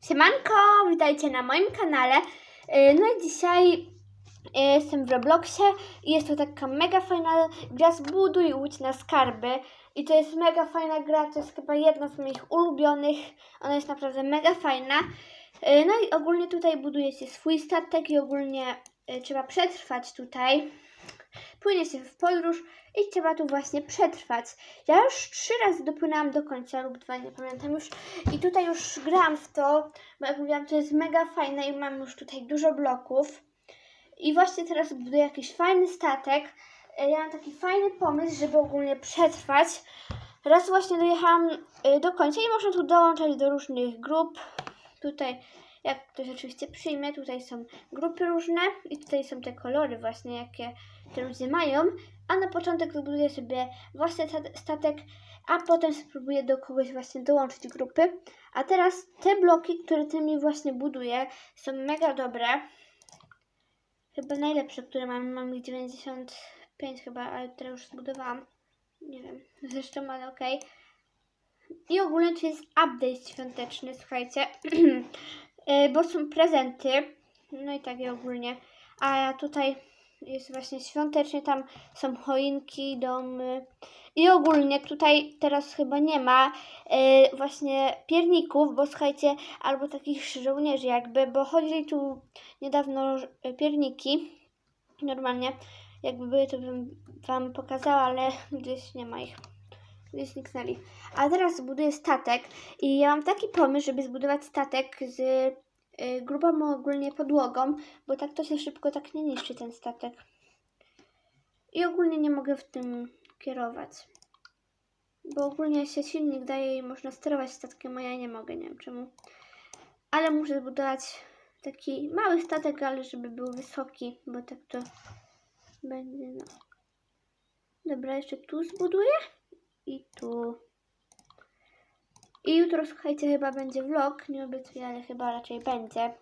Siemanko, witajcie na moim kanale. Yy, No i dzisiaj yy, jestem w Robloxie i jest to taka mega fajna gra Zbuduj łódź na skarby. I to jest mega fajna gra, to jest chyba jedna z moich ulubionych. Ona jest naprawdę mega fajna. Yy, No i ogólnie tutaj buduje się swój statek i ogólnie trzeba przetrwać tutaj. Płynie się w podróż i trzeba tu właśnie przetrwać. Ja już trzy razy dopłynęłam do końca lub dwa, nie pamiętam już. I tutaj już grałam w to, bo jak mówiłam, to jest mega fajne i mam już tutaj dużo bloków. I właśnie teraz buduję jakiś fajny statek. E, Ja mam taki fajny pomysł, żeby ogólnie przetrwać. Raz właśnie dojechałam e, do końca i można tu dołączać do różnych grup. Tutaj, jak ktoś oczywiście przyjmie, tutaj są grupy różne i tutaj są te kolory właśnie, jakie te ludzie mają. A na początek zbuduję sobie własny sta- statek, a potem spróbuję do kogoś właśnie dołączyć grupy. A teraz te bloki, które tymi właśnie buduję, są mega dobre. Chyba najlepsze, które mam. Mam ich 95 chyba, ale teraz już zbudowałam. Nie wiem, zresztą, ale okej. I ogólnie tu jest update świąteczny, słuchajcie. E, bo są prezenty. No i takie ogólnie. A tutaj jest właśnie świątecznie, tam są choinki, domy. I ogólnie tutaj teraz chyba nie ma e, właśnie pierników, bo słuchajcie, albo takich żołnierzy jakby, bo chodzili tu niedawno e, pierniki, normalnie, jakby to bym wam pokazała, ale gdzieś nie ma ich, gdzieś zniknęli. A teraz zbuduję statek i ja mam taki pomysł, żeby zbudować statek z y, grubą ogólnie podłogą, bo tak to się szybko tak nie niszczy ten statek. I ogólnie nie mogę w tym kierować. Bo ogólnie się silnik daje i można sterować statkiem, a ja nie mogę, nie wiem czemu. Ale muszę zbudować taki mały statek, ale żeby był wysoki, bo tak to będzie, no. Dobra, jeszcze tu zbuduję i tu. I jutro, słuchajcie, chyba będzie vlog, nie obiecuję, ale chyba raczej będzie,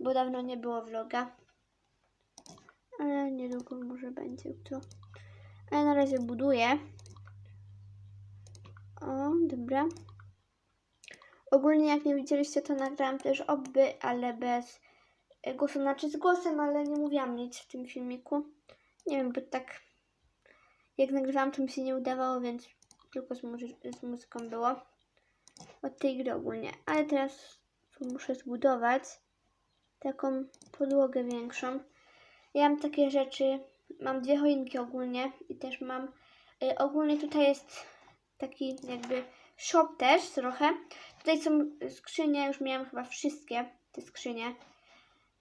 bo dawno nie było vloga. Ale niedługo może będzie jutro. Ale na razie buduję. O, dobra. Ogólnie jak nie widzieliście, to nagrałam też obby, ale bez e, głosu, znaczy z głosem, ale nie mówiłam nic w tym filmiku. Nie wiem, bo tak jak nagrywałam, to mi się nie udawało, więc tylko z, muzy- z muzyką było. Od tej gry ogólnie. Ale teraz muszę zbudować taką podłogę większą. Ja mam takie rzeczy, mam dwie choinki ogólnie i też mam, y, ogólnie tutaj jest taki jakby shop też trochę. Tutaj są skrzynie, już miałam chyba wszystkie te skrzynie.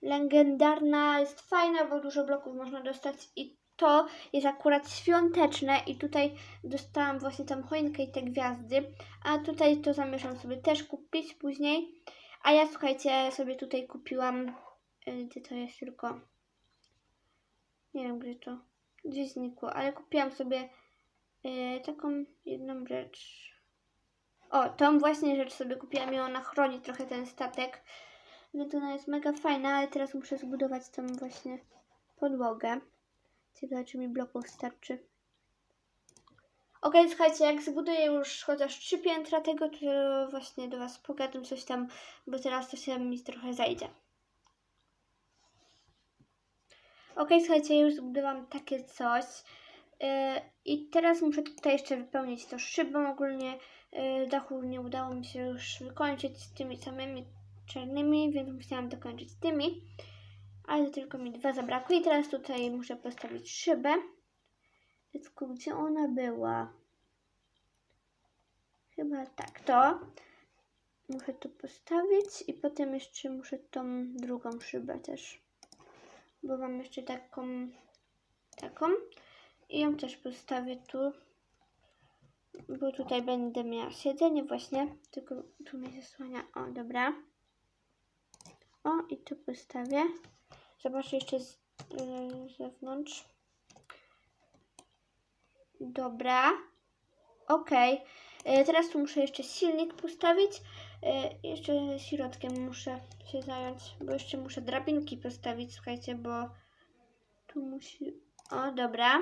Legendarna jest fajna, bo dużo bloków można dostać i to jest akurat świąteczne i tutaj dostałam właśnie tam choinkę i te gwiazdy, a tutaj to zamierzam sobie też kupić później. A ja słuchajcie, sobie tutaj kupiłam, y, gdzie to jest tylko, nie wiem gdzie to, gdzieś znikło, ale kupiłam sobie y, taką jedną rzecz. O, tą właśnie rzecz sobie kupiłam i ona chroni trochę ten statek. Więc ona jest mega fajna, ale teraz muszę zbudować tą właśnie podłogę. Ciekawe, czy mi bloków starczy. Okej, słuchajcie, jak zbuduję już chociaż trzy piętra tego, to właśnie do Was pogadam coś tam, bo teraz to się mi trochę zajdzie. Okej, słuchajcie, już zbudowałam takie coś. Yy, I teraz muszę tutaj jeszcze wypełnić to szybą. Ogólnie yy, dachu nie udało mi się już wykończyć z tymi samymi czarnymi, więc musiałam dokończyć tymi. Ale tylko mi dwa zabrakło. I teraz tutaj muszę postawić szybę. Tylko gdzie ona była? Chyba tak, to. Muszę to postawić i potem jeszcze muszę tą drugą szybę też. Bo mam jeszcze taką, taką. I ją też postawię tu. Bo tutaj będę miała siedzenie właśnie. Tylko tu mnie zasłania. O, dobra. O, i tu postawię. Zobaczę jeszcze z yy, zewnątrz. Dobra. Yy, Teraz tu muszę jeszcze silnik postawić. Yy, Jeszcze środkiem muszę się zająć, bo jeszcze muszę drabinki postawić, słuchajcie, bo tu musi... O, dobra.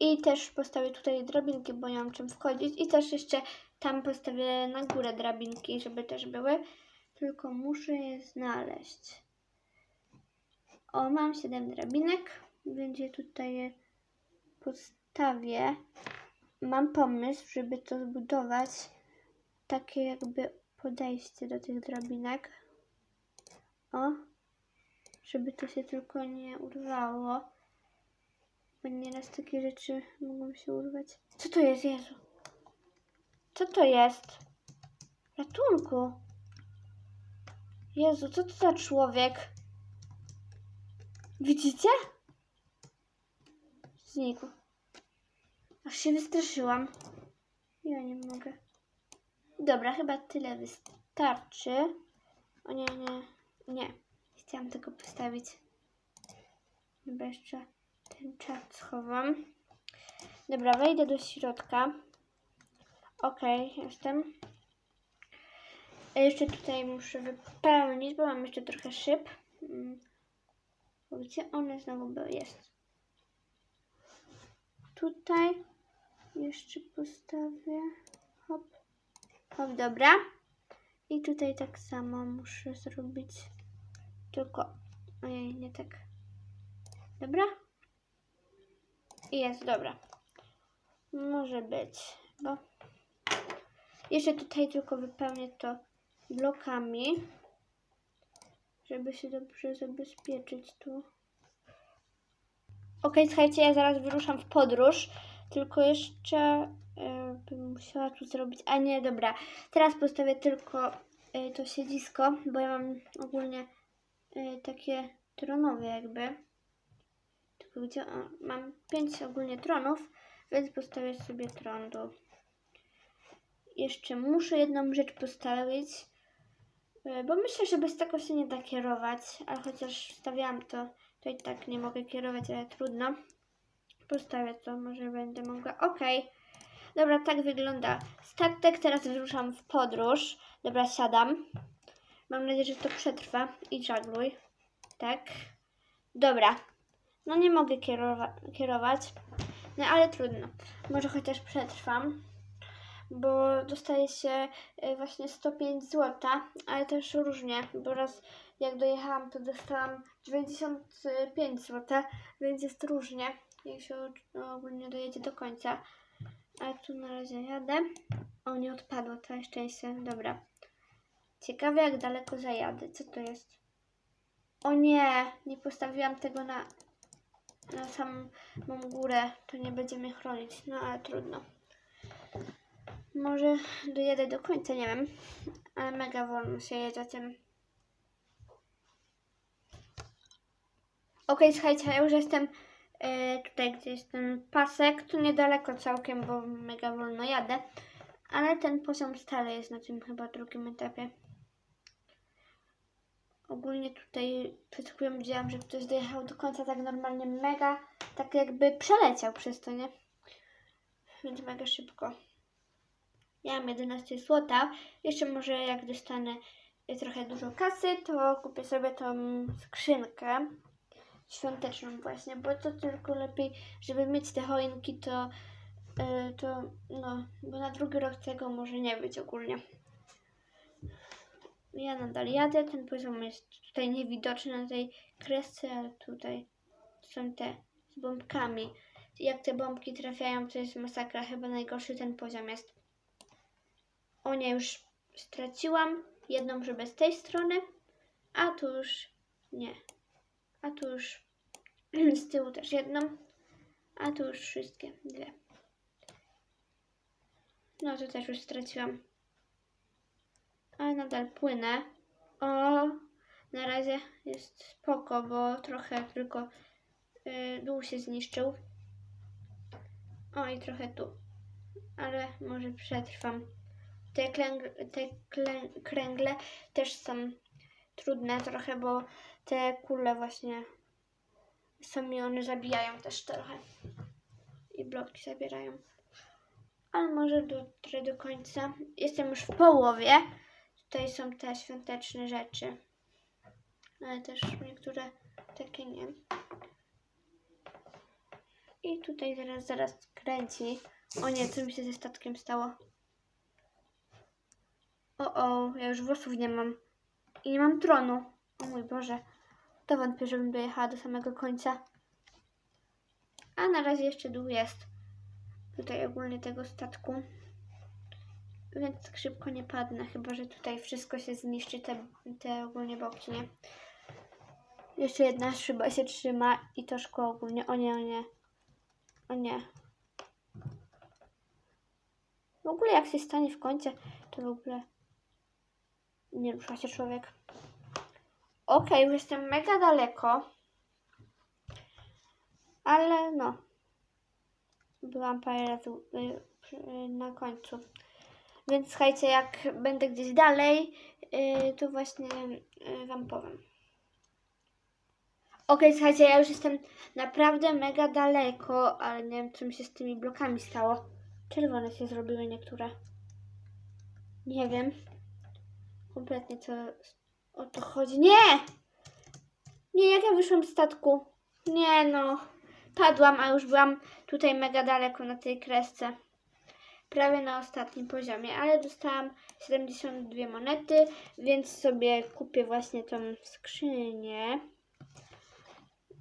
I też postawię tutaj drabinki, bo nie mam czym wchodzić. I też jeszcze tam postawię na górę drabinki, żeby też były. Tylko muszę je znaleźć. O, mam 7 drabinek, więc je tutaj postawię. Mam pomysł, żeby to zbudować. Takie jakby podejście do tych drabinek. O, żeby to się tylko nie urwało. Bo nieraz takie rzeczy mogą się urwać. Co to jest, Jezu? Co to jest? Ratunku. Jezu, co to za człowiek? Widzicie? Znikł. Aż się wystraszyłam. Ja nie mogę. Dobra, chyba tyle wystarczy. O nie, nie, nie. Chciałam tego postawić. Dobra, jeszcze ten czat schowam. Dobra, wejdę do środka. Okej, jestem. A Jeszcze tutaj muszę wypełnić, bo mam jeszcze trochę szyb. Gdzie one znowu były? Jest. Tutaj jeszcze postawię. Hop. Hop, dobra. I tutaj tak samo muszę zrobić. Tylko. Ojej, nie tak. Dobra. I jest, dobra. Może być, bo jeszcze tutaj tylko wypełnię to blokami, żeby się dobrze zabezpieczyć tu. Ok, słuchajcie, ja zaraz wyruszam w podróż, tylko jeszcze e, bym musiała tu zrobić. A nie, dobra. Teraz postawię tylko e, to siedzisko, bo ja mam ogólnie e, takie tronowe jakby. Tylko gdzie? O, mam pięć ogólnie tronów, więc postawię sobie tron do jeszcze muszę jedną rzecz postawić, bo myślę, że bez tego się nie da kierować, ale chociaż stawiałam to, to i tak nie mogę kierować, ale trudno. Postawię to, może będę mogła. Okej. Dobra, tak wygląda statek. Teraz wyruszam w podróż. Dobra, siadam. Mam nadzieję, że to przetrwa. I żagluj. Tak. Dobra. No nie mogę kierowa- kierować. No ale trudno. Może chociaż przetrwam bo dostaje się y, właśnie 105 zł, ale też różnie, bo raz jak dojechałam, to dostałam 95 zł, więc jest różnie, jak się ogólnie dojedzie do końca. A tu na razie jadę. O, nie odpadło, całe szczęście. Dobra. Ciekawe, jak daleko zajadę. Co to jest? O nie, nie postawiłam tego na, na samą górę. To nie będzie mnie chronić. No, ale trudno. Może dojadę do końca, nie wiem. Ale mega wolno się jedzie tym. Okej, słuchajcie, ja już jestem e, tutaj, gdzie jest ten pasek. Tu niedaleko całkiem, bo mega wolno jadę. Ale ten poziom stale jest na tym chyba drugim etapie. Ogólnie tutaj przed chwilą widziałam, że ktoś dojechał do końca tak normalnie mega, tak jakby przeleciał przez to, nie? Więc mega szybko. Ja mam 11 złota. Jeszcze może jak dostanę y, trochę dużo kasy, to kupię sobie tą skrzynkę świąteczną właśnie, bo to tylko lepiej, żeby mieć te choinki, to, y, to no, bo na drugi rok tego może nie być ogólnie. Ja nadal jadę, ten poziom jest tutaj niewidoczny na tej kresce, ale tutaj są te z bombkami. Jak te bombki trafiają, to jest masakra, chyba najgorszy ten poziom jest. O nie, już straciłam jedną żebę z tej strony, a tu już nie. A tu już z tyłu też jedną, a tu już wszystkie dwie. No to też już straciłam. Ale nadal płynę. O, na razie jest spoko, bo trochę tylko yy, dół się zniszczył. O i trochę tu. Ale może przetrwam. Te, te kręgle też są trudne trochę, bo te kule właśnie sami one zabijają też trochę. I bloki zabierają. Ale może dotrę do końca. Jestem już w połowie. Tutaj są te świąteczne rzeczy. Ale też niektóre takie nie. I tutaj zaraz, zaraz kręci. O nie, co mi się ze statkiem stało? O, o, ja już włosów nie mam. I nie mam tronu. O mój Boże. To wątpię, żebym dojechała do samego końca. A na razie jeszcze dół jest. Tutaj ogólnie tego statku. Więc tak szybko nie padnę, chyba że tutaj wszystko się zniszczy, te, te ogólnie boki, nie? Jeszcze jedna szyba się trzyma i to szkło ogólnie. O nie, o nie. O nie. W ogóle jak się stanie w kącie, to w ogóle nie rusza się człowiek. Okej, już jestem mega daleko. Ale no. Byłam parę razy y, y, na końcu. Więc słuchajcie, jak będę gdzieś dalej, y, to właśnie Wam powiem. Okej, słuchajcie, ja już jestem naprawdę mega daleko, ale nie wiem, co mi się z tymi blokami stało. Czerwone się zrobiły niektóre. Nie wiem. Kompletnie co o to chodzi. Nie! Nie, jak ja wyszłam z statku? Nie no. Padłam, a już byłam tutaj mega daleko na tej kresce. Prawie na ostatnim poziomie, ale dostałam 72 monety, więc sobie kupię właśnie tą skrzynię.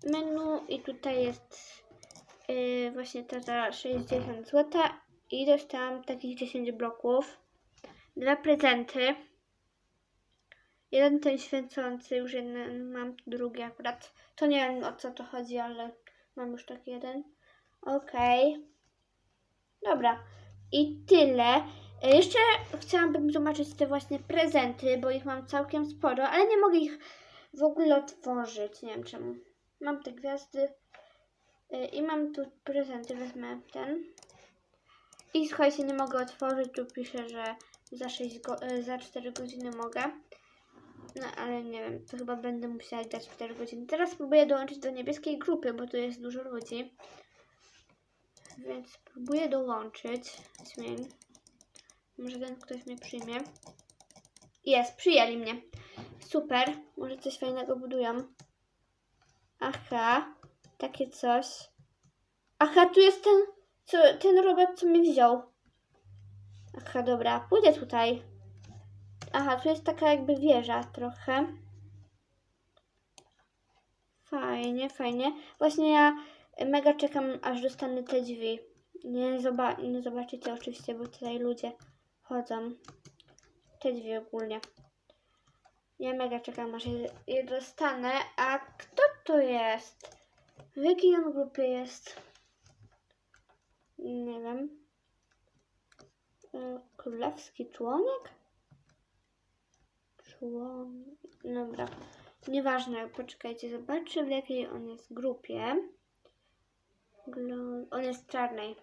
Menu i tutaj jest yy, właśnie ta za 60 zł i dostałam takich 10 bloków. Dwa prezenty. Jeden ten świecący, już jeden mam, drugi akurat. To nie wiem o co to chodzi, ale mam już taki jeden. Okej. Dobra. I tyle. E, Jeszcze chciałabym zobaczyć te właśnie prezenty, bo ich mam całkiem sporo, ale nie mogę ich w ogóle otworzyć. Nie wiem czemu. Mam te gwiazdy e, i mam tu prezenty. Wezmę ten. I słuchajcie, nie mogę otworzyć. Tu pisze, że za, 6 go- e, za 4 godziny mogę. No ale nie wiem, to chyba będę musiała dać 4 godziny. Teraz spróbuję dołączyć do niebieskiej grupy, bo tu jest dużo ludzi. Więc spróbuję dołączyć. Zmień. Może ten ktoś mnie przyjmie. Jest, przyjęli mnie. Super. Może coś fajnego budują. Aha. Takie coś. Aha, tu jest ten, co, ten robot, co mnie wziął. Aha, dobra. Pójdę tutaj. Aha, tu jest taka jakby wieża trochę. Fajnie, fajnie. Właśnie ja mega czekam, aż dostanę te drzwi. Nie, zoba- nie zobaczycie oczywiście, bo tutaj ludzie chodzą. Te drzwi ogólnie. Ja mega czekam, aż je, je dostanę. A kto to jest? W jakiej on grupie jest? Nie wiem. E, Królewski członek? Człon... Dobra. Nieważne, poczekajcie, zobaczę w jakiej on jest grupie. On jest czarnej.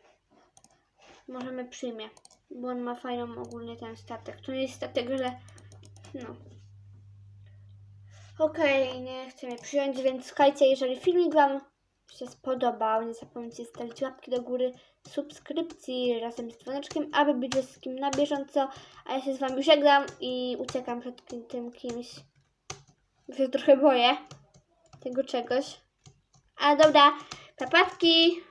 Możemy przyjmie, bo on ma fajną ogólnie ten statek. To nie jest statek, ale no. Okej, nie chcę mnie przyjąć, więc słuchajcie, jeżeli filmik Wam się spodobał, nie zapomnijcie zostawić łapki do góry, subskrypcji razem z dzwoneczkiem, aby być wszystkim na bieżąco. A ja się z Wami żegnam i uciekam przed tym, kimś. Bo się trochę boję tego czegoś. A dobra, papatki!